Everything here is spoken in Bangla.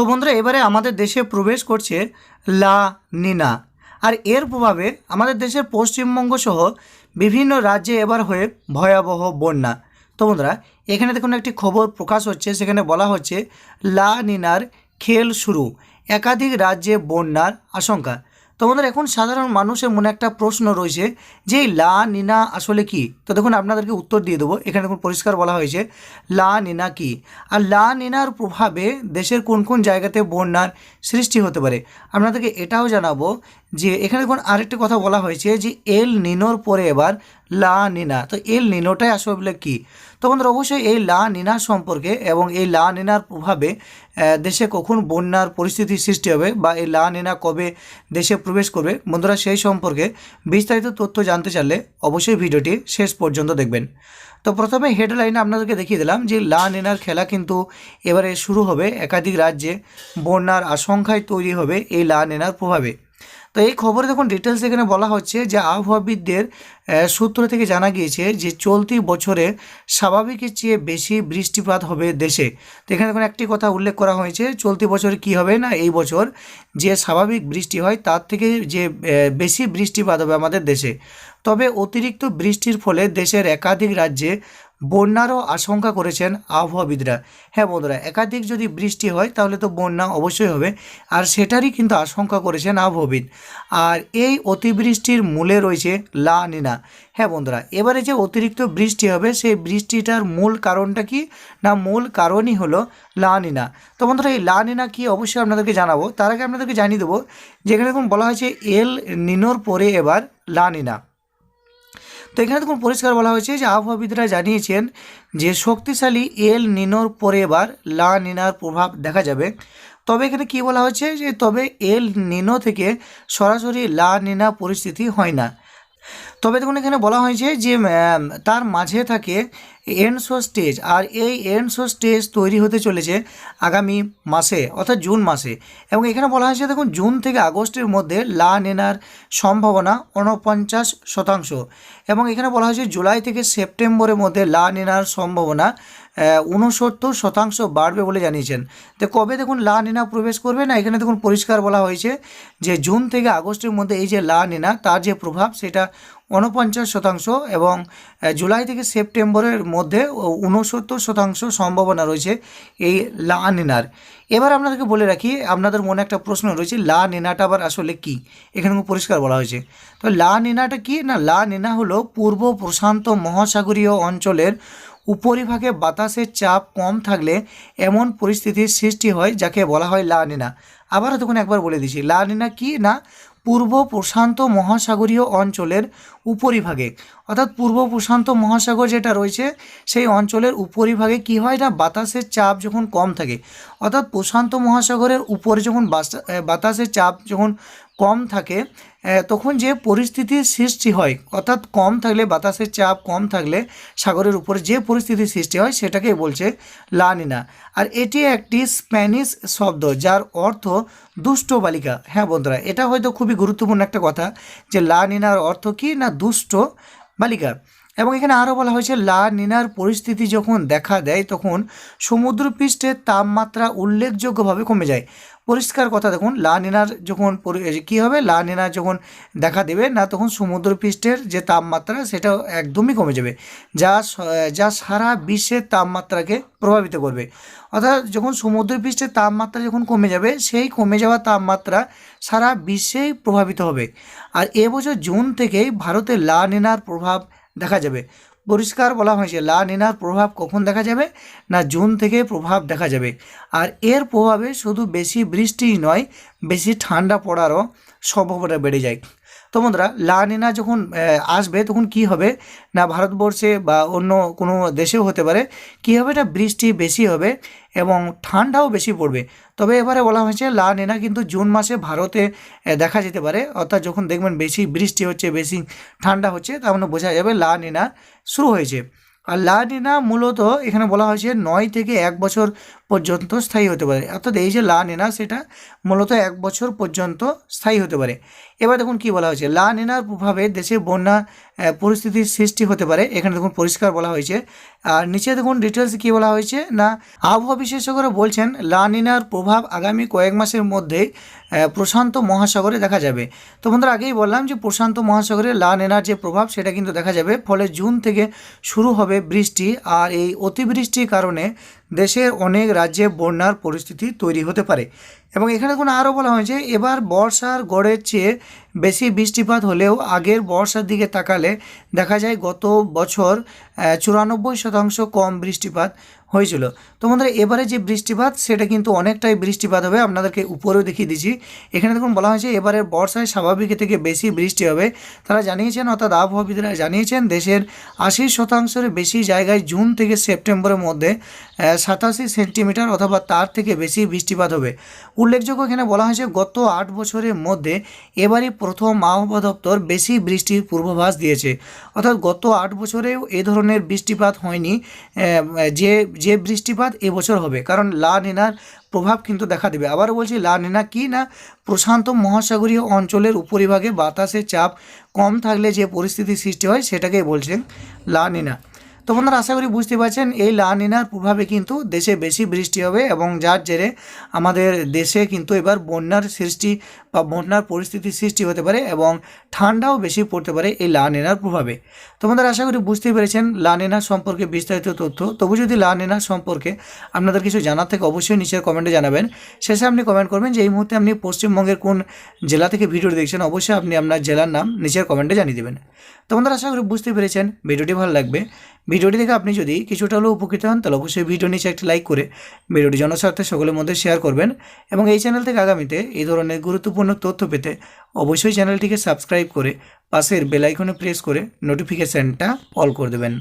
তো বন্ধুরা, এবারে আমাদের দেশে প্রবেশ করছে লা নিনা। আর এর প্রভাবে আমাদের দেশের পশ্চিমবঙ্গ সহ বিভিন্ন রাজ্যে এবার হয়ে ভয়াবহ বন্যা। তো বন্ধুরা, এখানে দেখুন একটি খবর প্রকাশ হচ্ছে, সেখানে বলা হচ্ছে লা নিনার খেল শুরু। একাধিক রাজ্যে বন্যার আশঙ্কা। তো বন্ধুরা এখন সাধারণ মানুষের মনে একটা প্রশ্ন রয়েছে যে লা, নিনা আসলে কি? তো দেখুন, আপনাদেরকে উত্তর দিয়ে দেবো। এখানে দেখুন, পরিষ্কার বলা হয়েছে, লা, নিনা কি? আর লা, নিনার প্রভাবে দেশের কোন কোন জায়গাতে বন্যার সৃষ্টি হতে পারে? আপনাদেরকে এটাও জানাব যে এখানে দেখুন, আরেকটি কথা বলা হয়েছে যে এল নিনোর পরে এবার লা, নিনা। তো এল নিনোটাই আসলে কি? তো বন্ধুরা, অবশ্যই এই লা নিনা সম্পর্কে এবং এই লা নিনার প্রভাবে দেশে কখন বন্যার পরিস্থিতি সৃষ্টি হবে বা এই লা নিনা কবে দেশে প্রবেশ করবে, বন্ধুরা সেই সম্পর্কে বিস্তারিত তথ্য জানতে চাইলে অবশ্যই ভিডিওটি শেষ পর্যন্ত দেখবেন। তো প্রথমে হেডলাইনে আপনাদেরকে দেখিয়ে দিলাম যে লা নিনার খেলা কিন্তু এবারে শুরু হবে একাধিক রাজ্যে। বন্যার আশঙ্কায় তৈরি হবে এই লা নিনার প্রভাবে। তো এই খবরে দেখুন ডিটেলস এখানে বলা হচ্ছে যে আবহাওয়াবিদদের সূত্র থেকে জানা গিয়েছে যে চলতি বছরে স্বাভাবিকের চেয়ে বেশি বৃষ্টিপাত হবে দেশে। তো এখানে দেখুন একটি কথা উল্লেখ করা হয়েছে, চলতি বছরে কি হবে না এই বছর যে স্বাভাবিক বৃষ্টি হয় তার থেকে যে বেশি বৃষ্টিপাত হবে আমাদের দেশে। তবে অতিরিক্ত বৃষ্টির ফলে দেশের একাধিক রাজ্যে বন্যারও আশঙ্কা করেছেন আবহাওয়াবিদরা। হ্যাঁ বন্ধুরা, একাধিক যদি বৃষ্টি হয়, তাহলে তো বন্যা অবশ্যই হবে। আর সেটারই কিন্তু আশঙ্কা করেছেন আবহাওয়াবিদ। আর এই অতিবৃষ্টির মূলে রয়েছে লা নিনা। হ্যাঁ বন্ধুরা, এবারে যে অতিরিক্ত বৃষ্টি হবে, সেই বৃষ্টিটার মূল কারণটা কি? না, মূল কারণই হলো লা নিনা। তো বন্ধুরা, এই লা নিনা কি অবশ্যই আপনাদেরকে জানাব। তার আগে আপনাদেরকে জানিয়ে দেবো, যেখানে দেখুন বলা হয়েছে, এল নিনোর পরে এবার লা নিনা। তো এখানে দেখুন পরিষ্কার বলা হয়েছে যে আবহাওয়াবিদরা জানিয়েছেন যে শক্তিশালী এল নিনোর পরে এবার লা নিনার প্রভাব দেখা যাবে। তবে এখানে কি বলা হয়েছে যে তবে এল নিনো থেকে সরাসরি লা নিনা পরিস্থিতি হয় না। তবে দেখুন, এখানে বলা হয়েছে যে তার মাঝে থাকে এনসো স্টেজ আর এই এনসো স্টেজ তৈরি হতে চলেছে আগামী মাসে, অর্থাৎ জুন মাসে। এবং এখানে বলা হয়েছে, দেখুন, জুন থেকে আগস্টের মধ্যে লা নেনার সম্ভাবনা উনপঞ্চাশ শতাংশ। এবং এখানে বলা হয়েছে, জুলাই থেকে সেপ্টেম্বরের মধ্যে লা নেনার সম্ভাবনা উনসত্তর শতাংশ বাড়বে বলে জানিয়েছেন। তো কবে দেখুন লা নেনা প্রবেশ করবে? না, এখানে দেখুন পরিষ্কার বলা হয়েছে যে জুন থেকে আগস্টের মধ্যে এই যে লা নেনা, তার যে প্রভাব, সেটা উনপঞ্চাশ শতাংশ এবং জুলাই থেকে সেপ্টেম্বরের মধ্যে উনসত্তর শতাংশ সম্ভাবনা রয়েছে এই লা নিনার। এবার আপনাদেরকে বলে রাখি, আপনাদের মনে একটা প্রশ্ন রয়েছে, লা নিনাটা আবার আসলে কি? এখানে পরিষ্কার বলা হয়েছে। তো লা নিনাটা কি? না, লা নিনা হলো পূর্ব প্রশান্ত মহাসাগরীয় অঞ্চলের উপরিভাগে বাতাসের চাপ কম থাকলে এমন পরিস্থিতির সৃষ্টি হয় যাকে বলা হয় লা নিনা। আবারও তখন একবার বলে দিচ্ছি, লা নিনা কি না? পূর্ব প্রশান্ত মহাসাগরীয় অঞ্চলের উপরিভাগে। অর্থাৎ পূর্ব প্রশান্ত মহাসাগর যেটা রয়েছে, সেই অঞ্চলের উপরিভাগে কি হয় না? বাতাসের চাপ যখন কম থাকে, অর্থাৎ প্রশান্ত মহাসাগরের উপরে যখন বাতাসের চাপ যখন কম থাকে তখন যে পরিস্থিতির সৃষ্টি হয়, অর্থাৎ কম থাকলে বাতাসের চাপ, কম থাকলে সাগরের উপরে যে পরিস্থিতির সৃষ্টি হয়, সেটাকেই বলছে লানিনা। আর এটি একটি স্প্যানিশ শব্দ, যার অর্থ দুষ্ট বালিকা। হ্যাঁ বন্ধুরা, এটা হয়তো খুবই গুরুত্বপূর্ণ একটা কথা যে লা নিনার অর্থ কি না দুষ্ট বালিকা। এবং এখানে আরও বলা হয়েছে লা নিনার পরিস্থিতি যখন দেখা দেয়, তখন সমুদ্রপৃষ্ঠের তাপমাত্রা উল্লেখযোগ্যভাবে কমে যায়। পরিষ্কার কথা দেখুন, লা নিনার যখন কী হবে, লা নিনা যখন দেখা দেবে না, তখন সমুদ্রপৃষ্ঠের যে তাপমাত্রা সেটা একদমই কমে যাবে, যা যা সারা বিশ্বের তাপমাত্রাকে প্রভাবিত করবে। অর্থাৎ যখন সমুদ্রপৃষ্ঠের তাপমাত্রা যখন কমে যাবে, সেই কমে যাওয়া তাপমাত্রা সারা বিশ্বেই প্রভাবিত হবে। আর এবছর জুন থেকেই ভারতে লা নিনার প্রভাব দেখা যাবে। পরিষ্কার বলা হয়েছে, লা নিনার প্রভাব কখন দেখা যাবে না জুন থেকে প্রভাব দেখা যাবে? আর এর প্রভাবে শুধু বেশি বৃষ্টিই নয়, বেশি ঠান্ডা পড়ারও সম্ভাবনা বেড়ে যায়। তো বন্ধুরা লা নিনা যখন আসবে, তখন কি হবে? না ভারতবর্ষে বা অন্য কোনো দেশেও হতে পারে, কী হবে? না বৃষ্টি বেশি হবে এবং ঠান্ডাও বেশি পড়বে। তবে এবারে বলা হয়েছে লা নিনা কিন্তু জুন মাসে ভারতে দেখা যেতে পারে। অর্থাৎ যখন দেখবেন বেশি বৃষ্টি হচ্ছে, বেশি ঠান্ডা হচ্ছে, তার মানে বোঝা যাবে লা নিনা শুরু হয়েছে। আর লা নিনা মূলত এখানে বলা হয়েছে, নয় থেকে এক বছর পর্যন্ত স্থায়ী হতে পারে। অর্থাৎ এই যে লা নিনা সেটা মূলত এক বছর পর্যন্ত স্থায়ী হতে পারে। এবার দেখুন কি বলা হয়েছে। লা নিনার প্রভাবে দেশে বন্যা পরিস্থিতির সৃষ্টি হতে পারে। এখানে দেখুন পরিষ্কার বলা হয়েছে। আর নিচে দেখুন ডিটেলস কি বলা হয়েছে? না আবহাওয়া বিশেষজ্ঞরা বলছেন লা নিনার প্রভাব আগামী কয়েক মাসের মধ্যেই আহ, প্রশান্ত মহাসাগরে দেখা যাবে। তো বন্ধুরা আগেই বললাম যে প্রশান্ত মহাসাগরে লা নিনার যে প্রভাব সেটা কিন্তু দেখা যাবে। ফলে জুন থেকে শুরু হবে বৃষ্টি। আর এই অতিবৃষ্টির কারণে দেশের অনেক রাজ্যে বন্যার পরিস্থিতি তৈরি হতে পারে। এবং এখানে দেখুন আরও বলা হয়েছে, এবার বর্ষার গড়ের চেয়ে বেশি বৃষ্টিপাত হলেও আগের বর্ষার দিকে তাকালে দেখা যায় গত বছর চুরানব্বই শতাংশ কম বৃষ্টিপাত হয়েছিল। তো বন্ধুরা, এবারে যে বৃষ্টিপাত, সেটা কিন্তু অনেকটাই বৃষ্টিপাত হবে। আপনাদেরকে উপরেও দেখিয়ে দিচ্ছি। এখানে দেখুন, বলা হয়েছে, এবারের বর্ষায় স্বাভাবিক থেকে বেশি বৃষ্টি হবে। তারা জানিয়েছেন, অর্থাৎ আবহাওয়াবিদরা জানিয়েছেন, দেশের আশি শতাংশের বেশি জায়গায় জুন থেকে সেপ্টেম্বরের মধ্যে সাতাশি সেন্টিমিটার অথবা তার থেকে বেশি বৃষ্টিপাত হবে। উল্লেখযোগ্য এখানে বলা হয়েছে, গত আট বছরের মধ্যে এবারই প্রথম আবহাওয়া দপ্তর বেশি বৃষ্টির পূর্বাভাস দিয়েছে। অর্থাৎ গত আট বছরেও এ ধরনের বৃষ্টিপাত হয়নি যে যে বৃষ্টিপাত এবছর হবে। কারণ লা নিনার প্রভাব কিন্তু দেখা দেবে। আবারও বলছি, লা নিনা কি না, প্রশান্ত মহাসাগরীয় অঞ্চলের উপরিভাগে বাতাসের চাপ কম থাকলে যে পরিস্থিতি সৃষ্টি হয় সেটাকেই বলছেন লা নিনা। তো বন্ধুরা আশা করি বুঝতে পারছেন, এই লা নিনার প্রভাবে কিন্তু দেশে বেশি বৃষ্টি হবে এবং যার জেরে আমাদের দেশে কিন্তু এবার বন্যার সৃষ্টি বা বন্যার পরিস্থিতির সৃষ্টি হতে পারে এবং ঠান্ডাও বেশি পড়তে পারে এই লা নিনার প্রভাবে। তো বন্ধুরা আশা করি বুঝতে পেরেছেন লা নিনা সম্পর্কে বিস্তারিত তথ্য। তবু যদি লা নিনা সম্পর্কে আপনাদের কিছু জানার থেকে অবশ্যই নিচের কমেন্টে জানাবেন। শেষে আপনি কমেন্ট করবেন যে এই মুহূর্তে আপনি পশ্চিমবঙ্গের কোন জেলা থেকে ভিডিও দেখছেন, অবশ্যই আপনি আপনার জেলার নাম নিচের কমেন্টে জানিয়ে দেবেন। তো বন্ধুরা আশা করি বুঝতে পেরেছেন, ভিডিওটি ভালো লাগবে। ভিডিওটি দেখে আপনি যদি কিছুটা হলেও উপকৃত হন, তাহলে অবশ্যই ভিডিও নিচে একটি লাইক করে ভিডিওটি জনস্বার্থে সকলের মধ্যে শেয়ার করবেন এবং এই চ্যানেল থেকে আগামীতে এই ধরনের গুরুত্বপূর্ণ তথ্য পেতে অবশ্যই চ্যানেলটিকে সাবস্ক্রাইব করে পাশের বেলাইকনে প্রেস করে নোটিফিকেশানটা অল করে দেবেন।